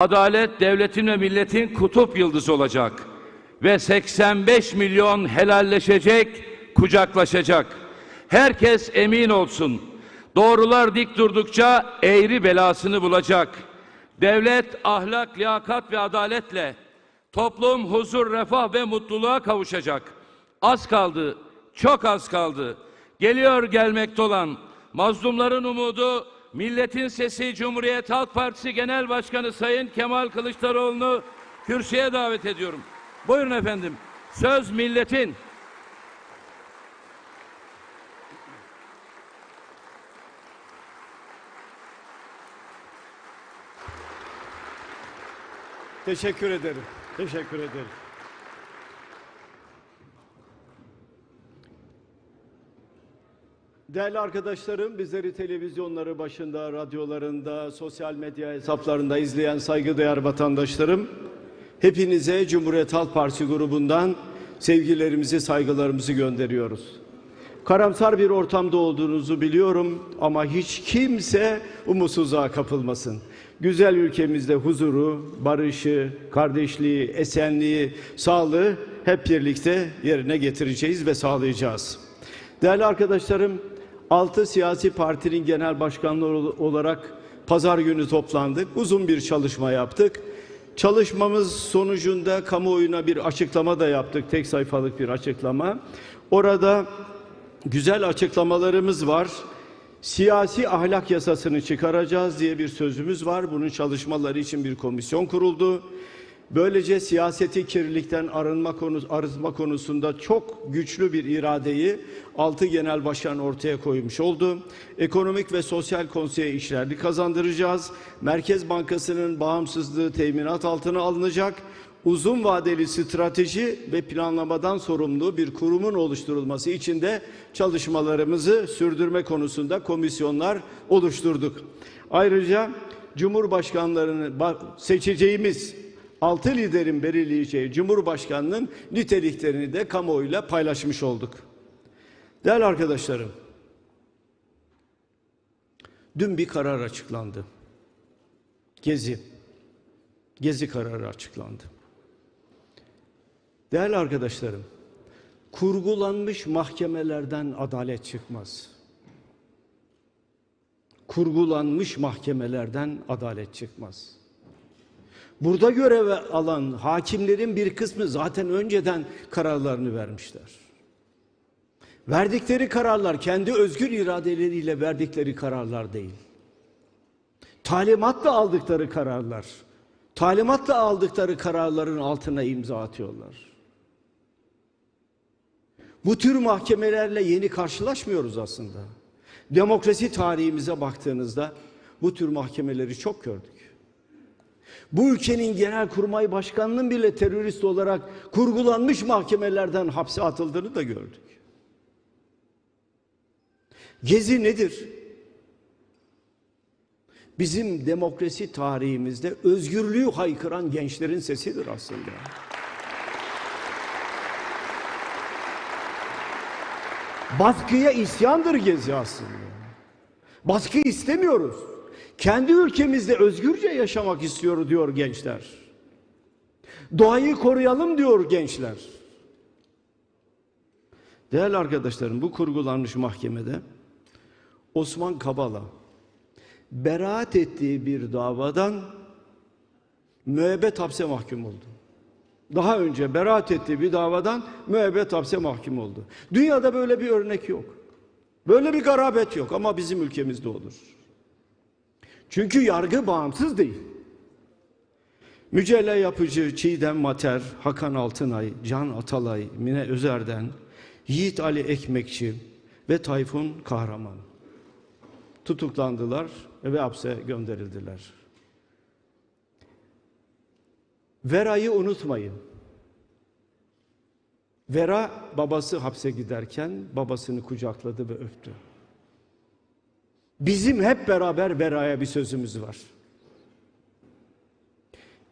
Adalet devletin ve milletin kutup yıldızı olacak. Ve 85 milyon helalleşecek, kucaklaşacak. Herkes emin olsun. Doğrular dik durdukça eğri belasını bulacak. Devlet ahlak, liyakat ve adaletle toplum huzur, refah ve mutluluğa kavuşacak. Az kaldı, çok az kaldı. Geliyor gelmekte olan mazlumların umudu, milletin sesi Cumhuriyet Halk Partisi Genel Başkanı Sayın Kemal Kılıçdaroğlu'nu kürsüye davet ediyorum. Buyurun efendim. Söz milletin. Teşekkür ederim. Teşekkür ederim. Değerli arkadaşlarım, bizleri televizyonları başında, radyolarında, sosyal medya hesaplarında izleyen saygıdeğer vatandaşlarım, hepinize Cumhuriyet Halk Partisi grubundan sevgilerimizi, saygılarımızı gönderiyoruz. Karamsar bir ortamda olduğunuzu biliyorum ama hiç kimse umutsuzluğa kapılmasın. Güzel ülkemizde huzuru, barışı, kardeşliği, esenliği, sağlığı hep birlikte yerine getireceğiz ve sağlayacağız. Değerli arkadaşlarım, 6 siyasi partinin genel başkanları olarak pazar günü toplandık. Uzun bir çalışma yaptık. Çalışmamız sonucunda kamuoyuna bir açıklama da yaptık. Tek sayfalık bir açıklama. Orada güzel açıklamalarımız var. Siyasi ahlak yasasını çıkaracağız diye bir sözümüz var. Bunun çalışmaları için bir komisyon kuruldu. Böylece siyaseti kirlilikten arınma konusu, arınma konusunda çok güçlü bir iradeyi altı genel başkan ortaya koymuş oldu. Ekonomik ve sosyal konseye işlerini kazandıracağız. Merkez Bankası'nın bağımsızlığı teminat altına alınacak uzun vadeli strateji ve planlamadan sorumlu bir kurumun oluşturulması için de çalışmalarımızı sürdürme konusunda komisyonlar oluşturduk. Ayrıca Cumhurbaşkanlarını seçeceğimiz altı liderin belirleyeceği Cumhurbaşkanının niteliklerini de kamuoyuyla paylaşmış olduk. Değerli arkadaşlarım, dün bir karar açıklandı. Gezi. Gezi kararı açıklandı. Değerli arkadaşlarım, kurgulanmış mahkemelerden adalet çıkmaz. Kurgulanmış mahkemelerden adalet çıkmaz. Burada görev alan hakimlerin bir kısmı zaten önceden kararlarını vermişler. Verdikleri kararlar kendi özgür iradeleriyle verdikleri kararlar değil. Talimatla aldıkları kararlar. Talimatla aldıkları kararların altına imza atıyorlar. Bu tür mahkemelerle yeni karşılaşmıyoruz aslında. Demokrasi tarihimize baktığınızda bu tür mahkemeleri çok gördük. Bu ülkenin genel kurmay başkanının bile terörist olarak kurgulanmış mahkemelerden hapse atıldığını da gördük. Gezi nedir? Bizim demokrasi tarihimizde özgürlüğü haykıran gençlerin sesidir aslında. Baskıya isyandır Gezi aslında. Baskı istemiyoruz. Kendi ülkemizde özgürce yaşamak istiyor diyor gençler. Doğayı koruyalım diyor gençler. Değerli arkadaşlarım bu kurgulanmış mahkemede Osman Kabala beraat ettiği bir davadan müebbet hapse mahkum oldu. Daha önce beraat ettiği bir davadan müebbet hapse mahkum oldu. Dünyada böyle bir örnek yok. Böyle bir garabet yok ama bizim ülkemizde olur. Çünkü yargı bağımsız değil. Mücella Yapıcı, Çiğdem Mater, Hakan Altınay, Can Atalay, Mine Özer'den, Yiğit Ali Ekmekçi ve Tayfun Kahraman tutuklandılar ve hapse gönderildiler. Vera'yı unutmayın. Vera babası hapse giderken babasını kucakladı ve öptü. Bizim hep beraber Vera'ya bir sözümüz var.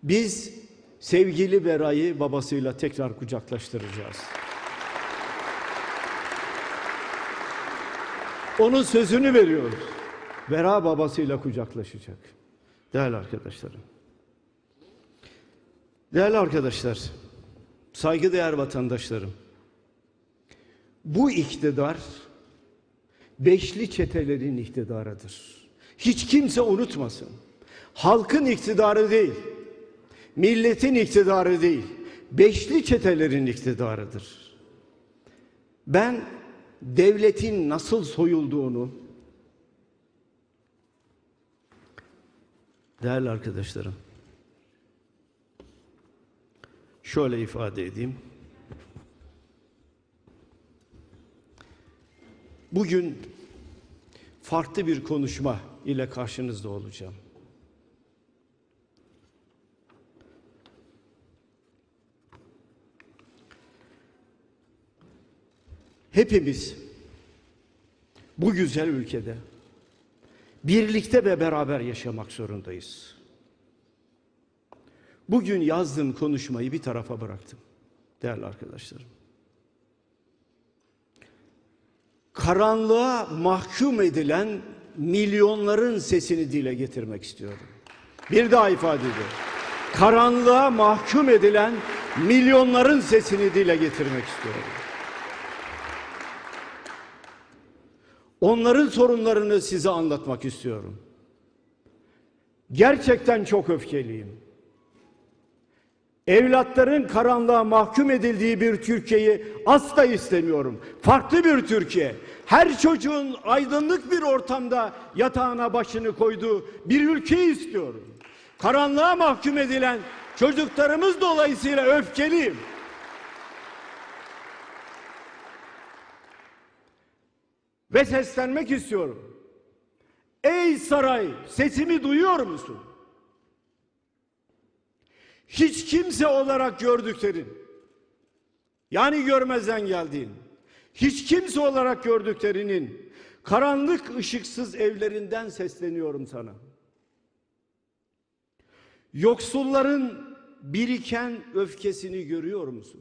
Biz sevgili Vera'yı babasıyla tekrar kucaklaştıracağız. Onun sözünü veriyoruz. Vera babasıyla kucaklaşacak. Değerli arkadaşlarım. Değerli arkadaşlar, saygıdeğer vatandaşlarım, bu iktidar beşli çetelerin iktidarıdır. Hiç kimse unutmasın. Halkın iktidarı değil, milletin iktidarı değil, beşli çetelerin iktidarıdır. Ben devletin nasıl soyulduğunu değerli arkadaşlarım şöyle ifade edeyim. Bugün farklı bir konuşma ile karşınızda olacağım. Hepimiz bu güzel ülkede birlikte ve beraber yaşamak zorundayız. Bugün yazdığım konuşmayı bir tarafa bıraktım değerli arkadaşlarım. Karanlığa mahkum edilen milyonların sesini dile getirmek istiyorum. Bir daha ifade ediyorum. Karanlığa mahkum edilen milyonların sesini dile getirmek istiyorum. Onların sorunlarını size anlatmak istiyorum. Gerçekten çok öfkeliyim. Evlatların karanlığa mahkum edildiği bir Türkiye'yi asla istemiyorum. Farklı bir Türkiye. Her çocuğun aydınlık bir ortamda yatağına başını koyduğu bir ülkeyi istiyorum. Karanlığa mahkum edilen çocuklarımız dolayısıyla öfkeliyim. Ve seslenmek istiyorum. Ey saray sesimi duyuyor musun? Hiç kimse olarak gördüklerin, yani görmezden geldiğin, hiç kimse olarak gördüklerinin karanlık ışıksız evlerinden sesleniyorum sana. Yoksulların biriken öfkesini görüyor musun?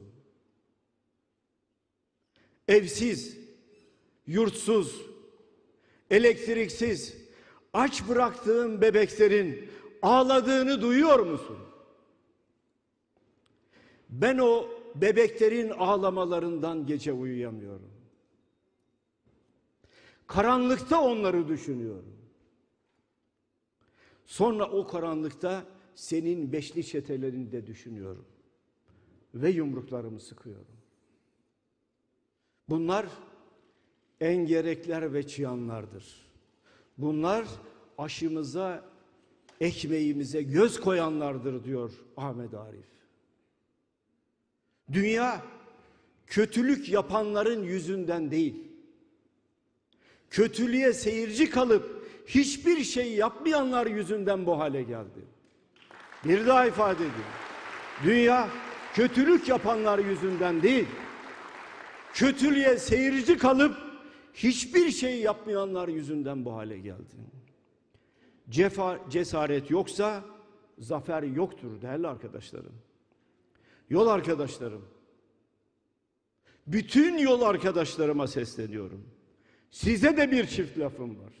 Evsiz, yurtsuz, elektriksiz, aç bıraktığın bebeklerin ağladığını duyuyor musun? Ben o bebeklerin ağlamalarından gece uyuyamıyorum. Karanlıkta onları düşünüyorum. Sonra o karanlıkta senin beşli çetelerini de düşünüyorum. Ve yumruklarımı sıkıyorum. Bunlar engerekler ve çıyanlardır. Bunlar aşımıza, ekmeğimize göz koyanlardır diyor Ahmet Arif. Dünya kötülük yapanların yüzünden değil. Kötülüğe seyirci kalıp hiçbir şey yapmayanlar yüzünden bu hale geldi. Bir daha ifade ediyorum. Dünya kötülük yapanlar yüzünden değil. Kötülüğe seyirci kalıp hiçbir şey yapmayanlar yüzünden bu hale geldi. Cefa, cesaret yoksa zafer yoktur değerli arkadaşlarım. Yol arkadaşlarım. Bütün yol arkadaşlarıma sesleniyorum. Size de bir çift lafım var.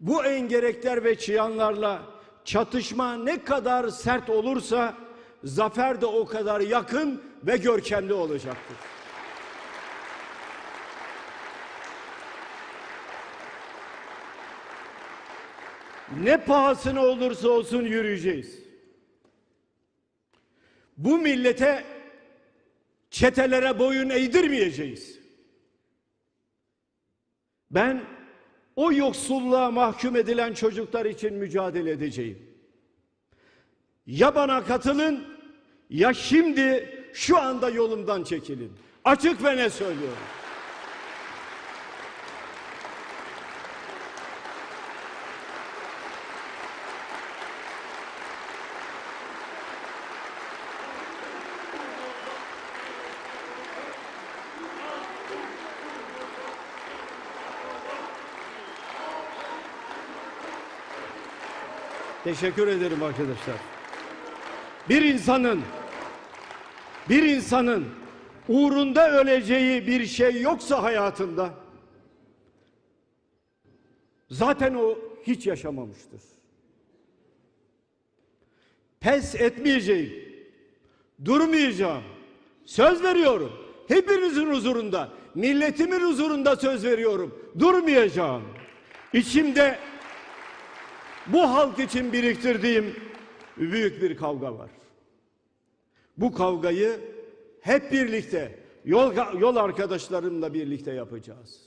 Bu engerekler ve çıyanlarla çatışma ne kadar sert olursa zafer de o kadar yakın ve görkemli olacaktır. Ne pahasına olursa olsun yürüyeceğiz. Bu millete çetelere boyun eğdirmeyeceğiz. Ben o yoksulluğa mahkum edilen çocuklar için mücadele edeceğim. Ya bana katılın ya şimdi şu anda yolumdan çekilin. Açık ve ne söylüyorum. Teşekkür ederim arkadaşlar. Bir insanın bir insanın uğrunda öleceği bir şey yoksa hayatında zaten o hiç yaşamamıştır. Pes etmeyeceğim. Durmayacağım. Söz veriyorum. Hepinizin huzurunda, milletimin huzurunda söz veriyorum. Durmayacağım. İçimde bu halk için biriktirdiğim büyük bir kavga var. Bu kavgayı hep birlikte yol, yol arkadaşlarımla birlikte yapacağız.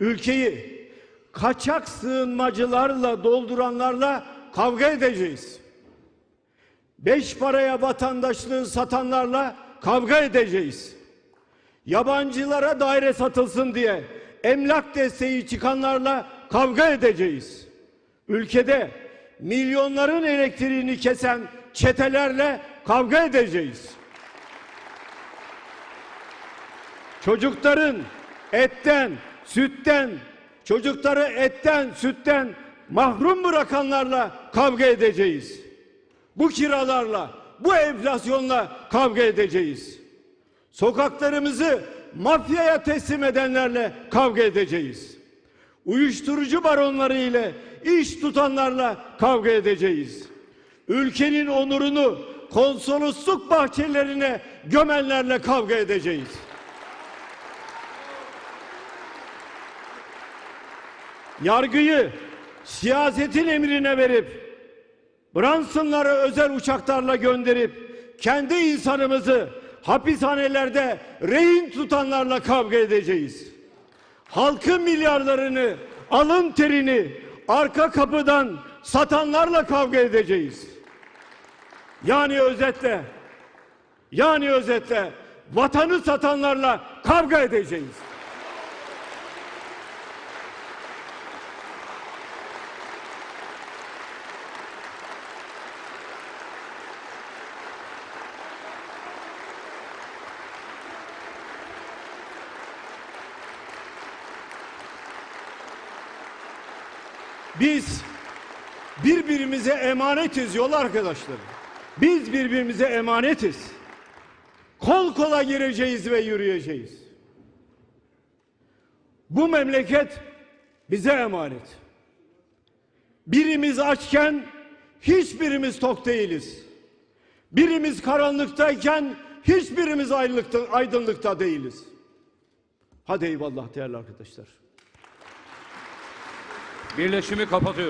Ülkeyi kaçak sığınmacılarla dolduranlarla kavga edeceğiz. Beş paraya vatandaşlığı satanlarla kavga edeceğiz. Yabancılara daire satılsın diye emlak desteği çıkanlarla kavga edeceğiz. Ülkede milyonların elektriğini kesen çetelerle kavga edeceğiz. Çocukların etten, sütten, çocukları etten, sütten mahrum bırakanlarla kavga edeceğiz. Bu kiralarla, bu enflasyonla kavga edeceğiz. Sokaklarımızı mafyaya teslim edenlerle kavga edeceğiz. Uyuşturucu baronları ile iş tutanlarla kavga edeceğiz. Ülkenin onurunu konsolosluk bahçelerine gömenlerle kavga edeceğiz. Yargıyı siyasetin emrine verip Branson'ları özel uçaklarla gönderip kendi insanımızı hapishanelerde rehin tutanlarla kavga edeceğiz. Halkın milyarlarını, alın terini arka kapıdan satanlarla kavga edeceğiz. Yani özetle, yani özetle vatanı satanlarla kavga edeceğiz. Biz birbirimize emanetiz yol arkadaşlarım. Biz birbirimize emanetiz. Kol kola gireceğiz ve yürüyeceğiz. Bu memleket bize emanet. Birimiz açken hiçbirimiz tok değiliz. Birimiz karanlıktayken hiçbirimiz aydınlıkta, aydınlıkta değiliz. Hadi eyvallah değerli arkadaşlar. Birleşimi kapatıyorum.